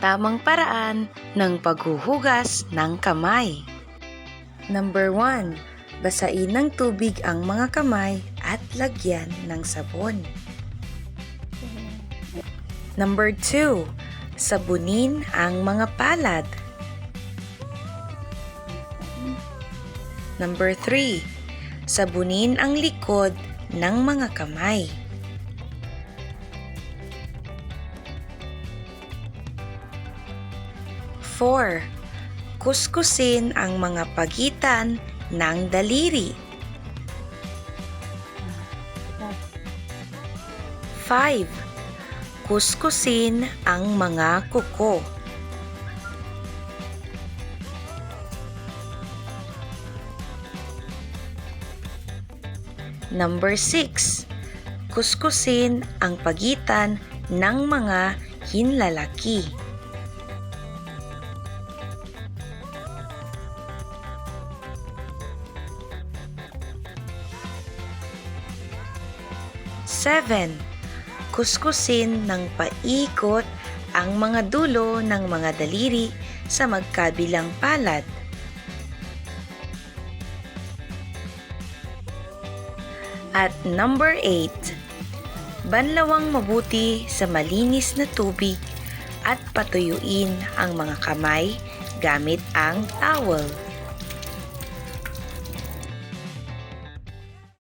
tamang paraan ng paghuhugas ng kamay. Number 1. Basain ng tubig ang mga kamay at lagyan ng sabon. Number 2. Sabunin ang mga palad. Number 3. Sabunin ang likod ng mga kamay. Four, kuskusin ang mga pagitan ng daliri. Five, kuskusin ang mga kuko. Number 6. Kuskusin ang pagitan ng mga hinlalaki. Seven. Kuskusin ng paikot ang mga dulo ng mga daliri sa magkabilang palad. At number 8, banlawang mabuti sa malinis na tubig at patuyuin ang mga kamay gamit ang towel.